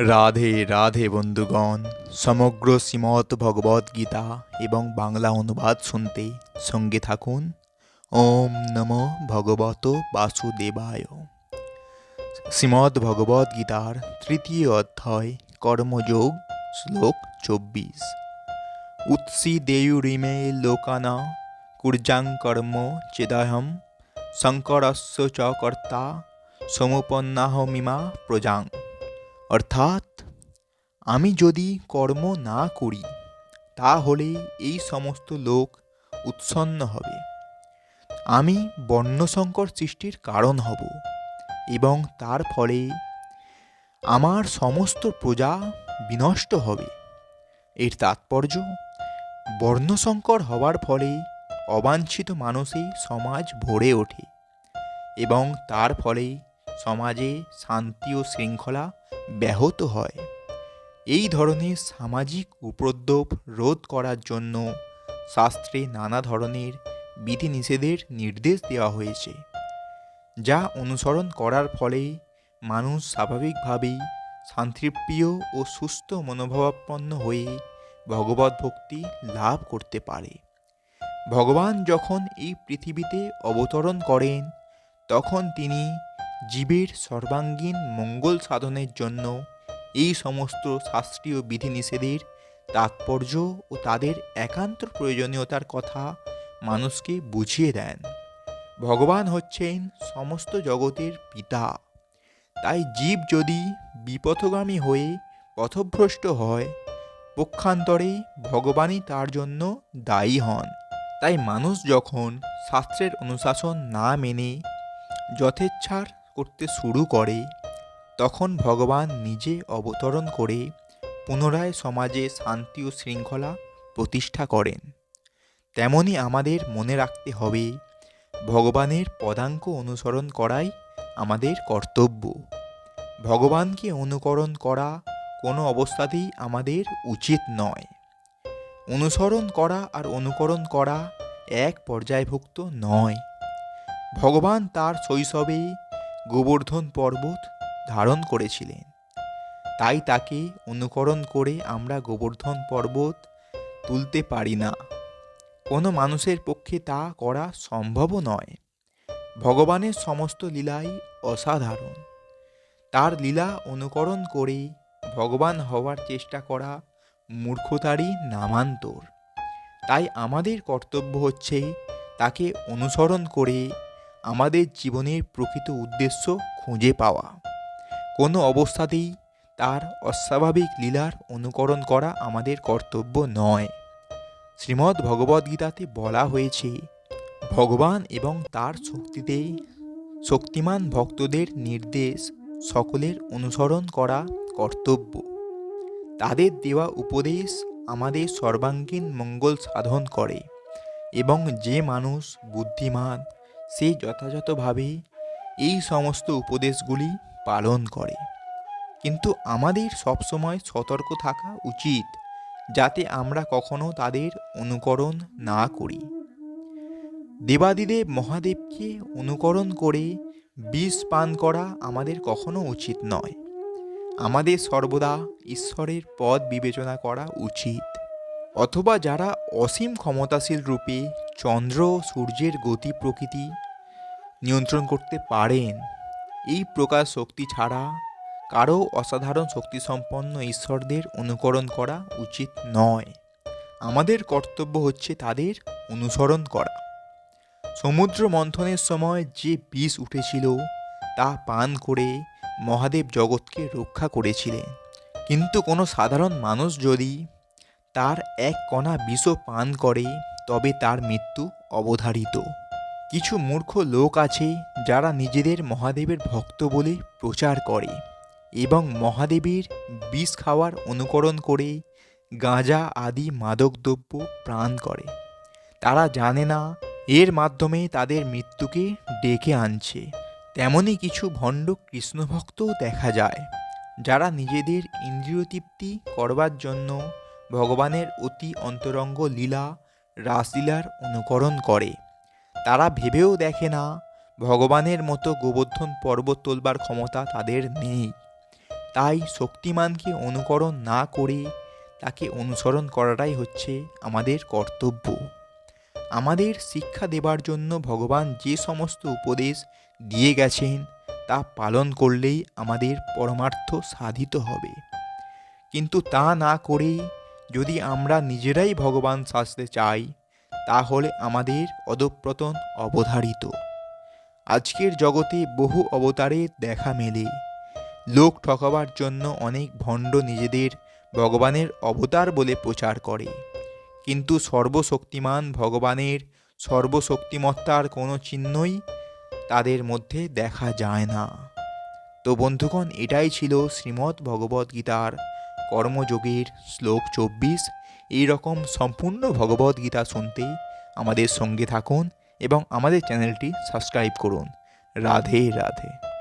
রাধে রাধে বন্ধুগণ, সমগ্র শ্রীমৎ ভগবদ গীতা এবং বাংলা অনুবাদ শুনতে সঙ্গে থাকুন। ওম নম ভগবত বাসুদেবায়। শ্রীমদ্ ভগবদ গীতার তৃতীয় অধ্যায়, কর্মযোগ, শ্লোক চব্বিশ। উৎসি দেয়ুরিমে লোকানা, কুর্যাং কর্ম চেদাহম শঙ্করস্য চ কর্তা সমুপন্নাহমিমা প্রজাং। অর্থাৎ, আমি যদি কর্ম না করি, তাহলে এই সমস্ত লোক উৎসন্ন হবে। আমি বর্ণসংকর সৃষ্টির কারণ হব এবং তার ফলে আমার সমস্ত প্রজা বিনষ্ট হবে। এর তাৎপর্য, বর্ণসংকর হওয়ার ফলে অবাঞ্ছিত মানুষে সমাজ ভরে ওঠে এবং তার ফলে সমাজে শান্তি ও শৃঙ্খলা ব্যাহত হয়। এই ধরনের সামাজিক উপদ্রব রোধ করার জন্য শাস্ত্রে নানা ধরনের বিধিনিষেধের নির্দেশ দেওয়া হয়েছে, যা অনুসরণ করার ফলে মানুষ স্বাভাবিকভাবেই শান্তিপ্রিয় ও সুস্থ মনোভাবাপন্ন হয়ে ভগবত ভক্তি লাভ করতে পারে। ভগবান যখন এই পৃথিবীতে অবতরণ করেন, তখন তিনি জীবের সর্বাঙ্গীন মঙ্গল সাধনের জন্য এই সমস্ত শাস্ত্রীয় বিধিনিষেধের তাৎপর্য ও তাদের একান্ত প্রয়োজনীয়তার কথা মানুষকে বুঝিয়ে দেন। ভগবান হচ্ছেন সমস্ত জগতের পিতা। তাই জীব যদি বিপথগামী হয়ে পথভ্রষ্ট হয়, পক্ষান্তরে ভগবানই তার জন্য দায়ী হন। তাই মানুষ যখন শাস্ত্রের অনুশাসন না মেনে যথেচ্ছার করতে শুরু করে, তখন ভগবান নিজে অবতরণ করে পুনরায় সমাজে শান্তি ও শৃঙ্খলা প্রতিষ্ঠা করেন। তেমনি আমাদের মনে রাখতে হবে, ভগবানের পদাঙ্ক অনুসরণ করাই আমাদের কর্তব্য। ভগবানকে অনুকরণ করা কোনো অবস্থাতেই আমাদের উচিত নয়। অনুসরণ করা আর অনুকরণ করা এক পর্যায়ভুক্ত নয়। ভগবান তার শৈশবে গোবর্ধন পর্বত ধারণ করেছিলেন। তাই তাকে অনুকরণ করে আমরা গোবর্ধন পর্বত তুলতে পারি না। কোনো মানুষের পক্ষে তা করা সম্ভবও নয়। ভগবানের সমস্ত লীলাই অসাধারণ। তার লীলা অনুকরণ করে ভগবান হওয়ার চেষ্টা করা মূর্খতারই নামান্তর। তাই আমাদের কর্তব্য হচ্ছে তাকে অনুসরণ করে আমাদের জীবনের প্রকৃত উদ্দেশ্য খুঁজে পাওয়া। কোনো অবস্থাতেই তার অস্বাভাবিক লীলার অনুকরণ করা আমাদের কর্তব্য নয়। শ্রীমদ্ ভগবদ্গীতাতে বলা হয়েছে, ভগবান এবং তার শক্তিতে শক্তিমান ভক্তদের নির্দেশ সকলের অনুসরণ করা কর্তব্য। তাদের দেওয়া উপদেশ আমাদের সর্বাঙ্গীন মঙ্গল সাধন করে এবং যে মানুষ বুদ্ধিমান সে যথাযথভাবে এই সমস্ত উপদেশগুলি পালন করে। কিন্তু আমাদের সবসময় সতর্ক থাকা উচিত, যাতে আমরা কখনো তাদের অনুকরণ না করি। দেবাদিদেব মহাদেবকে অনুকরণ করে বিষ পান করা আমাদের কখনো উচিত নয়। আমাদের সর্বদা ঈশ্বরের পদ বিবেচনা করা উচিত। অথবা যারা অসীম ক্ষমতাশীল রূপে চন্দ্র সূর্যের গতি প্রকৃতি নিয়ন্ত্রণ করতে পারেন। এই প্রকার শক্তি ছাড়া কারও অসাধারণ শক্তিসম্পন্ন ঈশ্বরদের অনুকরণ করা উচিত নয়। আমাদের কর্তব্য হচ্ছে তাদের অনুসরণ করা। সমুদ্র মন্থনের সময় যে বিষ উঠেছিল, তা পান করে মহাদেব জগৎকে রক্ষা করেছিলেন। কিন্তু কোনো সাধারণ মানুষ যদি তার এক কণা বিষও পান করে, তবে তার মৃত্যু অবধারিত। কিছু মূর্খ লোক আছে যারা নিজেদের মহাদেবের ভক্ত বলে প্রচার করে এবং মহাদেবের বিষ খাওয়ার অনুকরণ করে গাঁজা আদি মাদকদ্রব্য প্রাণ করে। তারা জানে না এর মাধ্যমে তাদের মৃত্যুকে ডেকে আনছে। তেমনই কিছু ভণ্ড কৃষ্ণভক্তও দেখা যায় যারা নিজেদের ইন্দ্রিয় তৃপ্তি করবার জন্য ভগবানের অতি অন্তরঙ্গ লীলা রাসলীলার অনুকরণ করে। তারা ভেবেও দেখে না, ভগবানের মতো গোবর্ধন পর্বত তোলবার ক্ষমতা তাদের নেই। তাই শক্তিমানকে অনুকরণ না করে তাকে অনুসরণ করাটাই হচ্ছে আমাদের কর্তব্য। আমাদের শিক্ষা দেবার জন্য ভগবান যে সমস্ত উপদেশ দিয়ে গেছেন, তা পালন করলেই আমাদের পরমার্থ সাধিত হবে। কিন্তু তা না করে যদি আমরা নিজেরাই ভগবান সাজতে চাই তাহলে আমাদের অধঃপতন অবধারিত। আজকের জগতে বহু অবতারের দেখা মেলে। লোক ঠকাবার জন্য অনেক ভণ্ড নিজেদের ভগবানের অবতার বলে প্রচার করে। কিন্তু সর্বশক্তিমান ভগবানের সর্বশক্তিমত্তার কোনো চিহ্নই তাদের মধ্যে দেখা যায় না। তো বন্ধুগণ, এটাই ছিল শ্রীমদ্ ভগবদ্গীতার কর্মযোগের শ্লোক চব্বিশ। এই রকম সম্পূর্ণ ভগবদ গীতা শুনতে আমাদের সঙ্গে থাকুন এবং আমাদের চ্যানেলটি সাবস্ক্রাইব করুন। রাধে রাধে।